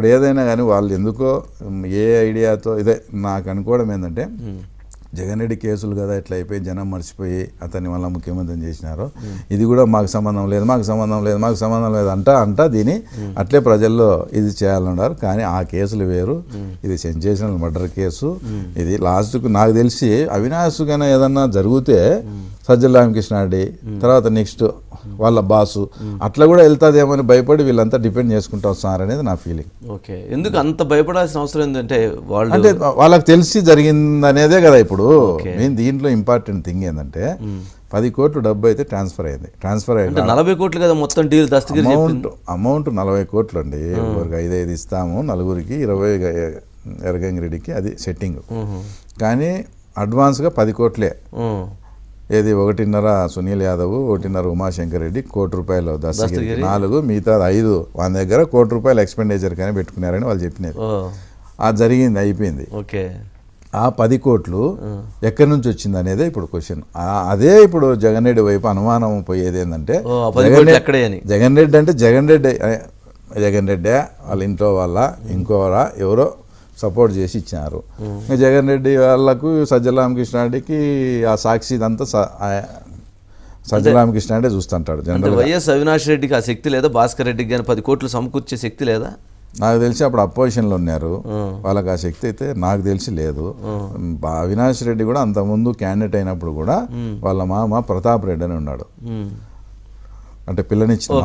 ఇప్పుడు ఏదైనా కానీ వాళ్ళు ఎందుకో ఏ ఐడియాతో ఇదే నాకు అనుకోవడం ఏంటంటే జగన్ రెడ్డి కేసులు కదా ఇట్లా అయిపోయి జనం మర్చిపోయి అతన్ని మళ్ళీ ముఖ్యమంత్రిని చేసినారు ఇది కూడా మాకు సంబంధం లేదు మాకు సంబంధం లేదు మాకు సంబంధం లేదు అంట అంట దీని. అట్లే ప్రజల్లో ఇది చేయాలన్నారు. కానీ ఆ కేసులు వేరు. ఇది సెన్సేషనల్ మర్డర్ కేసు. ఇది లాస్ట్కు నాకు తెలిసి అవినాష్ గానే ఏదన్నా జరిగితే సజ్జల రామకృష్ణారెడ్డి తర్వాత నెక్స్ట్ వాళ్ళ బాసు అట్లా కూడా వెళ్తాదేమని భయపడి వీళ్ళంతా డిపెండ్ చేసుకుంటూ వస్తున్నారు అనేది నా ఫీలింగ్. ఓకే. ఎందుకు అంత భయపడాల్సిన అవసరం ఏంటంటే వాళ్ళు? అంటే వాళ్ళకి తెలిసి జరిగింది అనేదే కదా ఇప్పుడు. మెయిన్ దీంట్లో ఇంపార్టెంట్ థింగ్ ఏంటంటే పది కోట్లు డబ్బు అయితే ట్రాన్స్ఫర్ అయింది. ట్రాన్స్ఫర్ అయింది నలభై కోట్లు కదా మొత్తం డీల్ దస్తగిరి అమౌంట్ అమౌంట్ నలభై కోట్లు అండి ఒకరికి ఐదు ఐదు ఇస్తాము నలుగురికి ఇరవై ఎరగంగిరెడ్డికి అది సెట్టింగ్. కానీ అడ్వాన్స్గా పది కోట్లే. ఏది ఒకటిన్నర సునీల్ యాదవ్ ఒకటిన్నర ఉమాశంకర్ రెడ్డి కోటి రూపాయలు దస్తగిరి. నాలుగు మిగతా ఐదు వాళ్ళ దగ్గర కోటి రూపాయలు ఎక్స్పెండిచర్ కానీ పెట్టుకున్నారని వాళ్ళు చెప్పినారు. అది జరిగింది అయిపోయింది. ఓకే. ఆ పది కోట్లు ఎక్కడి నుంచి వచ్చింది అనేది ఇప్పుడు క్వశ్చన్ అదే ఇప్పుడు జగన్ రెడ్డి వైపు అనుమానం పోయేది ఏంటంటే జగన్ రెడ్డి- అంటే జగన్ రెడ్డి జగన్ రెడ్డి వాళ్ళ ఇంట్లో వాళ్ళ ఇంకోరా ఎవరో సపోర్ట్ చేసి ఇచ్చినారు. జగన్ రెడ్డి వాళ్ళకు సజ్జల రామకృష్ణారెడ్డికి ఆ సాక్షి ఇదంతా స- ఆ- సజ్జల రామకృష్ణారెడ్డి చూస్తుంటాడు అంటే జనరల్ వైఎస్ అవినాష్ రెడ్డికి ఆ శక్తి లేదా? భాస్కర్ రెడ్డికి కానీ పది కోట్లు సమకూర్చే శక్తి లేదా? నాకు తెలిసి అప్పుడు అపోజిషన్లో ఉన్నారు. వాళ్ళకి ఆ శక్తి అయితే నాకు తెలిసి లేదు. అవినాష్ రెడ్డి కూడా అంతకుముందు క్యాండిడేట్ అయినప్పుడు కూడా వాళ్ళ మామ ప్రతాప్ రెడ్డి అని ఉన్నాడు. అంటే పిల్లనిచ్చిన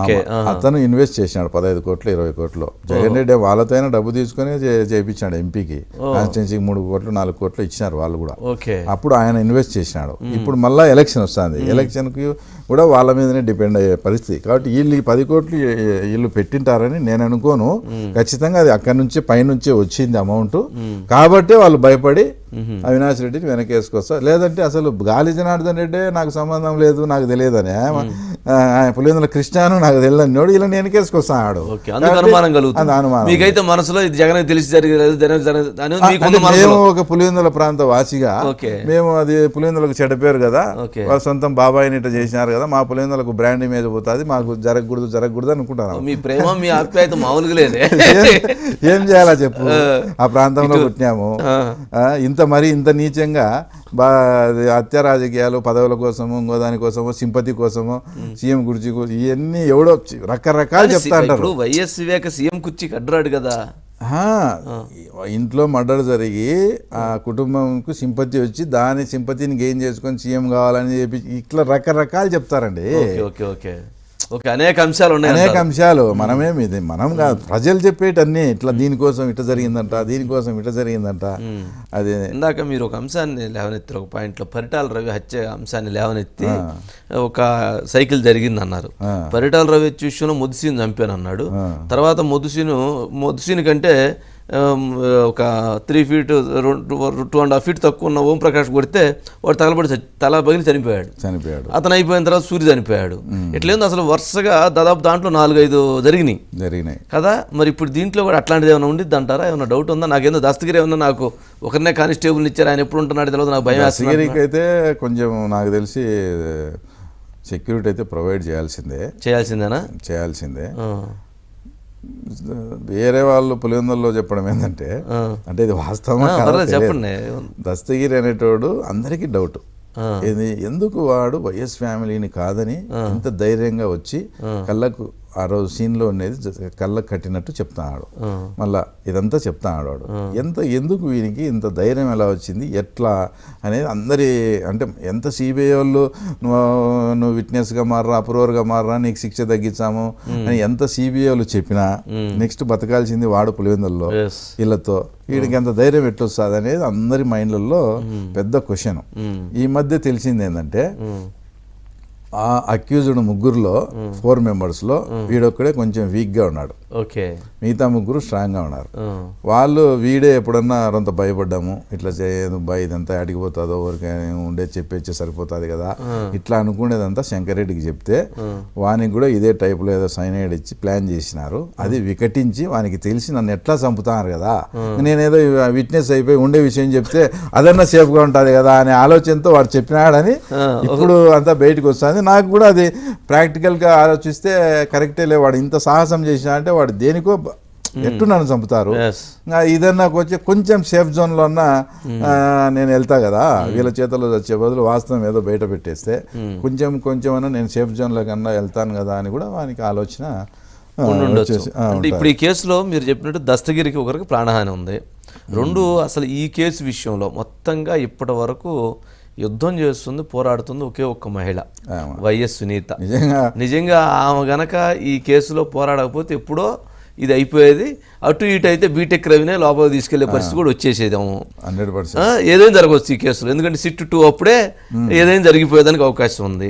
అతను ఇన్వెస్ట్ చేసినాడు పదహైదు కోట్లు ఇరవై కోట్లు. జగన్ రెడ్డి వాళ్ళతోనే డబ్బు తీసుకొని చేయించాడు ఎంపీకి. కాన్స్టిట్యున్సీకి మూడు కోట్లు నాలుగు కోట్లు ఇచ్చినారు వాళ్ళు కూడా. అప్పుడు ఆయన ఇన్వెస్ట్ చేసినాడు. ఇప్పుడు మళ్ళీ ఎలక్షన్ వస్తుంది. ఎలక్షన్కి కూడా వాళ్ళ మీదనే డిపెండ్ అయ్యే పరిస్థితి. కాబట్టి వీళ్ళు పది కోట్లు వీళ్ళు పెట్టింటారని నేను అనుకోను. ఖచ్చితంగా అది అక్కడి నుంచి పైనుంచే వచ్చింది అమౌంట్ కాబట్టి వాళ్ళు భయపడి అవినాష్ రెడ్డిని వెనక్కి వేసుకొస్తారు లేదంటే అసలు గాలి జనార్దన్ రెడ్డి నాకు సంబంధం లేదు నాకు తెలియదని. పులివెందుల కృష్ణాను నాకు తెలియదు. నోడు ఇలా నేను అందుకు అనుమానం కలుగుతుంది. అనుమానం మీకైతే మనసులో ఇది జగన్ తెలిసి మేము ఒక పులివెందుల ప్రాంత వాసిగా. మేము అది పులివెందులకు చెడ్డ పేరు కదా. వాళ్ళ సొంతం బాబాయిని ఇట్లా చేసినారు కదా మా పులివెందులకు బ్రాండ్ ఇమేజ్ పోతుంది మాకు జరగకూడదు జరగకూడదు అనుకుంటాను మీ ప్రేమ మీ ఆప్యాయత మామూలుగా లేదే. ఏం చేయాలా చెప్పు? ఆ ప్రాంతంలో పుట్టినాము. ఇంత మరి ఇంత నీచంగా బా హత్య రాజకీయాలు పదవుల కోసము ఇంకో దానికోసము సింపతి కోసము సీఎం కుర్చీ కోసం ఇవన్నీ ఎవడో రకరకాలు చెప్తా అంటారు. వైఎస్ వివేక సీఎం కుర్చీకి అడ్డురాడు కదా. ఇంట్లో మర్డర్ జరిగి ఆ కుటుంబంకు సింపతి వచ్చి దాని సింపతిని గెయిన్ చేసుకొని సీఎం కావాలని చెప్పి ఇట్లా రకరకాలు చెప్తారండి. Okay okay. ఓకే అనేక అంశాలు ఉన్నాయి అనేక. అంశాలు. మనమేమి ఇది మనం కాదు. ప్రజలు చెప్పేటన్నీ ఇట్లా దీనికోసం ఇట్లా జరిగిందంట దీనికోసం ఇట్లా జరిగిందంట. అది ఇందాక మీరు ఒక అంశాన్ని లేవనెత్తారు ఒక పాయింట్లో పరిటాల రవి హత్య అంశాన్ని లేవనెత్తి ఒక సైకిల్ జరిగింది అన్నారు పరిటాల రవి విషయంలో ముద్దుసీని చంపాను అన్నాడు తర్వాత ముద్దుసీను ముద్దుసీని కంటే ఒక three feet two and half feet తక్కువ ఉన్న ఓం ప్రకాష్ కొడితే వాడు తలబడి చచ్చి- తల పగిలి చనిపోయాడు. చనిపోయాడు. అతను అయిపోయిన తర్వాత సూర్య చనిపోయాడు. ఇట్లేంది అసలు వరుసగా దాదాపు దాంట్లో నాలుగైదు జరిగినాయి. జరిగినాయి. కదా? మరి ఇప్పుడు దీంట్లో కూడా అట్లాంటిది ఏమైనా ఉండిద్ది అంటారా? ఏమైనా డౌట్ ఉందా? నాకేందో దస్తగిరి ఏమన్నా నాకు ఒకరినే కానిస్టేబుల్ ఇచ్చారు ఆయన ఎప్పుడు ఉంటున్నాడు తెలియదు నాకు భయం వేస్తుంది సిగరికి అయితే కొంచెం నాకు తెలిసి సెక్యూరిటీ అయితే ప్రొవైడ్ చేయాల్సిందే. చేయాల్సిందేనా? చేయాల్సిందే. వేరే వాళ్ళు పులివెందుల్లో చెప్పడం ఏంటంటే. అంటే ఇది తెలియదు. చెప్పండి దస్తగిరి అనేటోడు అందరికీ డౌట్. ఇది ఎందుకు వాడు వైఎస్ ఫ్యామిలీని కాదని ఇంత ధైర్యంగా వచ్చి కళ్ళకు ఆ రోజు సీన్లో ఉండేది కళ్ళకు కట్టినట్టు చెప్తున్నాడు ఆ. మళ్ళా ఇదంతా చెప్తున్నాడు వాడు. ఎంత ఎందుకు వీనికి ఇంత ధైర్యం ఎలా వచ్చింది ఎట్లా అనేది అందరి అంటే ఎంత సిబిఐ వాళ్ళు నువ్వు విట్నెస్గా మారరా అప్రూవర్గా మారరా నీకు శిక్ష తగ్గించాము అని ఎంత సిబిఐ వాళ్ళు చెప్పినా నెక్స్ట్ బతకాల్సింది వాడు పులివెందుల్లో. వీళ్ళతో. వీడికి ఎంత ధైర్యం ఎట్లొస్తుంది అనేది అందరి మైండ్లలో పెద్ద క్వశ్చన్. ఈ మధ్య తెలిసింది ఏంటంటే ఆ అక్యూజ్డ్ ముగ్గురులో ఫోర్ మెంబర్స్లో వీడొక్కడే కొంచెం వీక్గా ఉన్నాడు. ఓకే. మిగతా ముగ్గురు స్ట్రాంగ్గా ఉన్నారు. ఆ, వాళ్ళు వీడే ఎప్పుడన్నా కొంత భయపడ్డాము ఇట్లా చేయదు బా ఇదంతా అడిగిపోతుందో ఊరికే ఉండే చెప్పేస్తే సరిపోతుంది కదా. ఇట్లా అనుకునేదంతా శంకరెడ్డికి చెప్తే వానికి కూడా ఇదే టైపులో ఏదో సైనైడ్ ఇచ్చి ప్లాన్ చేసినారు. అది వికటించి వానికి తెలిసి నన్ను ఎట్లా చంపుతాను కదా. నేనేదో విట్నెస్ అయిపోయి ఉండే విషయం చెప్తే అదన్నా సేఫ్గా ఉంటుంది కదా అనే ఆలోచనతో వాడు చెప్పినాడని ఇప్పుడు అంతా బయటకు వస్తుంది. నాకు కూడా అది ప్రాక్టికల్గా ఆలోచిస్తే కరెక్టే లే వాడు ఇంత సాహసం చేసినా అంటే వాడు దేనికో ఎట్టు నన్ను చంపుతారు. ఇదన్నా వచ్చి కొంచెం సేఫ్ జోన్లో అన్న ఆ, నేను వెళ్తా కదా వీళ్ళ చేతుల్లో వచ్చే బదులు వాస్తవం ఏదో బయట పెట్టేస్తే కొంచెం కొంచెం అన్నా నేను సేఫ్ జోన్లో కన్నా వెళ్తాను కదా అని కూడా వానికి ఆలోచన అంటే ఇప్పుడు ఈ కేసులో మీరు చెప్పినట్టు దస్తగిరికి ఒకరికి ప్రాణహాని ఉంది. రెండు అసలు ఈ కేసు విషయంలో మొత్తంగా ఇప్పటి వరకు యుద్ధం చేస్తుంది పోరాడుతుంది ఒకే ఒక్క మహిళ. వైఎస్ సునీత. నిజంగా నిజంగా ఆమె గనక ఈ కేసులో పోరాడకపోతే ఎప్పుడో ఇది అయిపోయేది. అటు ఇటు అయితే బీటెక్ రవినే లోపల తీసుకెళ్ళే పరిస్థితి కూడా వచ్చేసేది ఆమె. Hundred percent. ఏదైనా జరగవచ్చు ఈ కేసులో? ఎందుకంటే సిట్ టూ అప్పుడే ఏదైనా జరిగిపోయేదానికి అవకాశం ఉంది.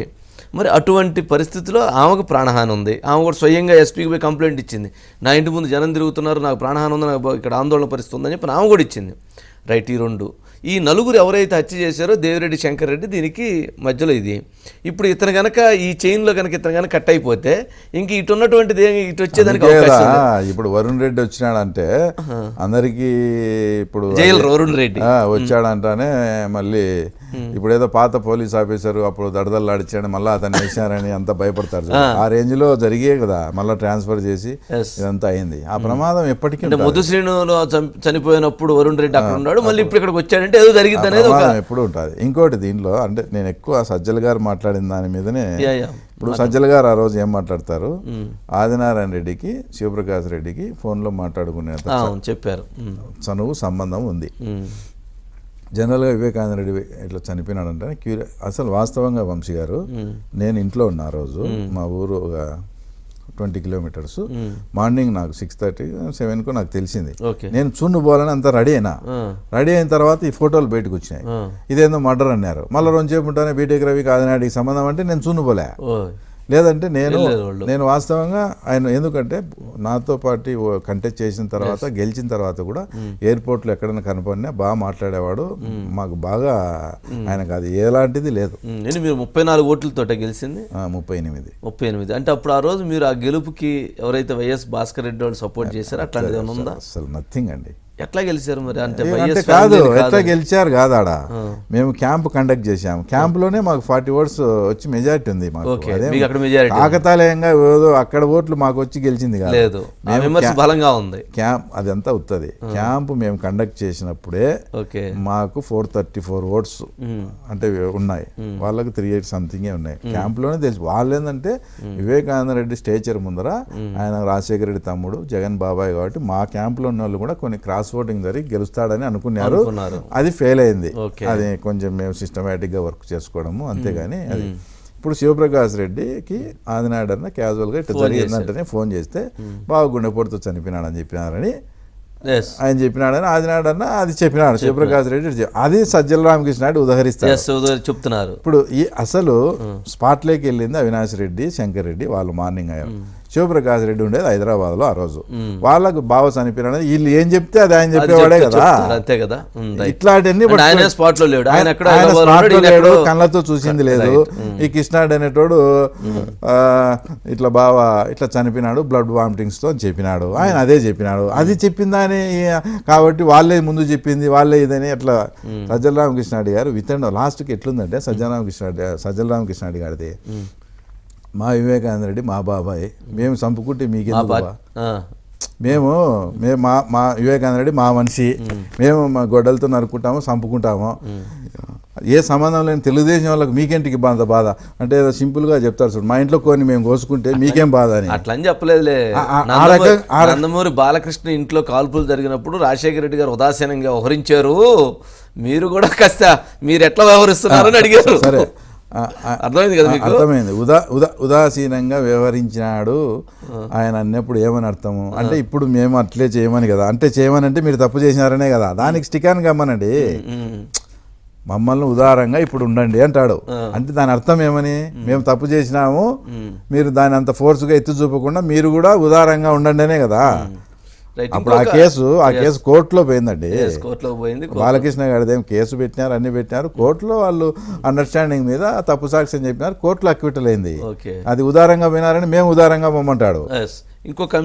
మరి అటువంటి పరిస్థితిలో ఆమెకు ప్రాణహాని ఉంది. ఆమె కూడా స్వయంగా ఎస్పీకి పోయి కంప్లైంట్ ఇచ్చింది. నా ఇంటి ముందు జనం తిరుగుతున్నారు నాకు ప్రాణహాని ఉంది నాకు ఇక్కడ ఆందోళన పరిస్థితి ఉందని చెప్పి ఆమె కూడా ఇచ్చింది. రైట్ ఈ రెండు. ఈ నలుగురు ఎవరైతే హత్య చేశారో దేవిరెడ్డి శంకర్ రెడ్డి దీనికి మధ్యలో ఇది. ఇప్పుడు ఇతను గనక ఈ చైన్లో కనుక ఇతను కనుక కట్ అయిపోతే ఇంక ఇటు ఉన్నటువంటిది ఇటు వచ్చేదానికి ఇప్పుడు వరుణ్ రెడ్డి వచ్చినాడంటే అందరికి ఇప్పుడు జైలు వరుణ్ రెడ్డి. వచ్చాడంటానే మళ్ళీ ఇప్పుడు ఏదో పాత పోలీస్ ఆఫీసర్ అప్పుడు దడదల్లాడిచ్చాడు మళ్ళీ అతను వేసారని అంత భయపడతారు. ఆ. రేంజ్లో జరిగే కదా మళ్ళీ ట్రాన్స్ఫర్ చేసి. ఇదంతా అయింది. ఆ ప్రమాదం ఎప్పటికీ చం- చనిపోయినప్పుడు వరుణ్ రెడ్డి అక్కడ ఉన్నాడు మళ్ళీ ఇప్పుడు ఇక్కడికి వచ్చాడంటే ఏదో జరిగింది అనేది ఒక ఎప్పుడు ఉంటుంది. ఇంకోటి దీంట్లో అంటే నేను ఎక్కువ సజ్జల్ గారు మాట్లాడిన దాని మీదనే. ఇప్పుడు సజ్జల్ గారు ఆ రోజు ఏం మాట్లాడతారు? ఆదినారాయణ రెడ్డికి శివప్రకాష్ రెడ్డికి ఫోన్లో మాట్లాడుకునే చెప్పారు. చనువు సంబంధం ఉంది. జనరల్గా వివేకానంద రెడ్డి ఇట్లా చనిపోయినాడంటే క్యూరి అసలు వాస్తవంగా వంశీ గారు నేను ఇంట్లో ఉన్నా ఆ రోజు మా ఊరు ఒక ట్వంటీ కిలోమీటర్స్. మార్నింగ్ నాకు సిక్స్ థర్టీ సెవెన్కు నాకు తెలిసింది. నేను చున్ను పోవాలని అంతా రెడీ అయినా. రెడీ అయిన తర్వాత ఈ ఫోటోలు బయటకు వచ్చినాయి. ఇదేందో మర్డర్ అన్నారు. మళ్ళీ రెండు సేపు ఉంటానే బీటెక్ రవి కాదినాడికి సంబంధం అంటే నేను చున్ను పోలే. లేదంటే నేను. నేను వాస్తవంగా ఆయన ఎందుకంటే నాతో పాటు కంటెస్ట్ చేసిన తర్వాత గెలిచిన తర్వాత కూడా ఎయిర్పోర్ట్లో ఎక్కడైనా కనపడినా బాగా మాట్లాడేవాడు. మాకు బాగా ఆయనకు అది ఎలాంటిది లేదు. ఏంటి మీరు ముప్పై నాలుగు ఓట్లతోట గెలిచింది? ముప్పై ఎనిమిది. ముప్పై ఎనిమిది. అంటే అప్పుడు ఆ రోజు మీరు ఆ గెలుపుకి ఎవరైతే వైఎస్ భాస్కర్ రెడ్డి వాళ్ళు సపోర్ట్ చేశారో అట్లాంటిది ఏమైనా ఉందా? అసలు నథింగ్ అండి. ఎట్లా గెలిచారు మరి? అంటే కాదు ఎట్లా గెలిచారు కాదు ఆడ మేము క్యాంప్ కండక్ట్ చేశాము క్యాంప్లోనే మాకు ఫార్టీ ఓట్స్ వచ్చి మెజారిటీ ఉంది మాకు. కాకతాళీయంగా ఏదో అక్కడ ఓట్లు మాకు వచ్చి గెలిచింది కాదు. బలంగా ఉంది. క్యాంప్ అదంతా ఉత్తది. క్యాంప్ మేము కండక్ట్ చేసినప్పుడే మాకు ఫోర్ థర్టీ ఫోర్ ఓట్స్ అంటే ఉన్నాయి. వాళ్ళకి త్రీ ఎయిట్ సంథింగే ఉన్నాయి. క్యాంప్లోనే తెలిసి. వాళ్ళు ఏంటంటే వివేకానంద రెడ్డి స్టేచర్ ముందర ఆయన రాజశేఖర రెడ్డి తమ్ముడు జగన్ బాబాయ్ కాబట్టి మా క్యాంప్లో ఉన్న వాళ్ళు కూడా కొన్ని క్రాస్ ఓటింగ్ జరిగి గెలుస్తాడని అనుకున్నారు. అది ఫెయిల్ అయింది. అది కొంచెం మేము సిస్టమేటిక్గా వర్క్ చేసుకోవడము అంతేగాని అది ఇప్పుడు శివప్రకాష్ రెడ్డికి ఆదినాడు అన్న క్యాజువల్గా ఇట్లా జరిగిందంటేనే ఫోన్ చేస్తే బాగా గుండెపోటుతో చనిపోయినాడని చెప్పినారని. ఆయన చెప్పినాడని ఆదినాడు అన్న అది చెప్పినాడు. శివప్రకాష్ రెడ్డి అది సజ్జల రామకృష్ణ ఎస్ చెప్తున్నారు. ఇప్పుడు ఈ అసలు స్పాట్లోకి వెళ్ళింది అవినాష్ రెడ్డి శంకర్ రెడ్డి వాళ్ళు మార్నింగ్ అయ్యారు. శివప్రకాష్ రెడ్డి ఉండేది హైదరాబాద్లో ఆ రోజు. వాళ్ళకు బావ చనిపోయినాడు వీళ్ళు ఏం చెప్తే అది ఆయన చెప్పేవాడే కదా. అంతే కదా. ఇట్లాంటివన్నీ ఆయనే లేడు. ఆయన లేడు, కళ్ళతో చూసింది లేదు. ఈ కృష్ణాడు అనేటోడు ఇట్లా బావ ఇట్లా చనిపోయినాడు బ్లడ్ వామిటింగ్స్తో అని చెప్పినాడు. ఆయన అదే చెప్పినాడు. అది చెప్పిందని కాబట్టి వాళ్ళే ముందు చెప్పింది వాళ్ళే ఇదని అట్లా సజ్జల రామకృష్ణాడి గారు వితండ లాస్ట్కి ఎట్లుందంటే సజ్జల రామకృష్ణాడి సజ్జల రామకృష్ణాడి గారిది మా వివేకానంద రెడ్డి మా బాబాయ్. మేము చంపుకుంటే మా మీకెందుకు బా- బా? ఆ, మేము మేము మా మా వివేకానంద రెడ్డి మా మనిషి. మేము మా గొడ్డలతో నరుక్కుంటాము చంపుకుంటాము ఏ సంబంధం లేని తెలుగుదేశం వాళ్ళకి మీకేంటికి బాధ బాధ? అంటే ఏదో సింపుల్గా చెప్తారు చూడు. మా ఇంట్లో కొన్ని మేము కోసుకుంటే మీకేం బాధ అని. అట్లా అని చెప్పలేదులే నందమూరి- బాలకృష్ణ ఇంట్లో కాల్పులు జరిగినప్పుడు రాజశేఖర రెడ్డి గారు ఉదాసీనంగా వ్యవహరించారు మీరు కూడా కాస్త మీరు ఎట్లా వ్యవహరిస్తున్నారని అడిగారు. సరే. అర్థమైంది కదా మీకు? అర్థమైంది. ఉదా ఉదా ఉదాసీనంగా వ్యవహరించినాడు. ఆయన అన్నప్పుడు ఏమని అర్థము? అంటే ఇప్పుడు మేము అట్లే చేయమని కదా. అంటే చేయమని అంటే మీరు తప్పు చేసినారనే కదా. దానికి స్టికాన్ గమ్మనండి. మమ్మల్ని ఉదారంగా ఇప్పుడు ఉండండి అంటాడు. అంటే దాని అర్థం ఏమని? మేము తప్పు చేసినాము. మీరు దాని అంత ఫోర్స్గా ఎత్తి చూపకుండా మీరు కూడా ఉదారంగా ఉండండి అనే కదా అప్పుడు ఆ కేసు ఆ కేసు కోర్టులో పోయిందండి. Yes, కోర్టులోకి పోయింది. బాలకృష్ణ గారిది ఏం కేసు పెట్టినారు అన్ని పెట్టినారు. కోర్టులో వాళ్ళు అండర్స్టాండింగ్ మీద తప్పు సాక్ష్యం చెప్పినారు. కోర్టులో అక్విటల్ అయింది. అది ఉదారంగా పోయినారని మేము ఉదారంగా పొమ్మంటాడు. ఇంకొక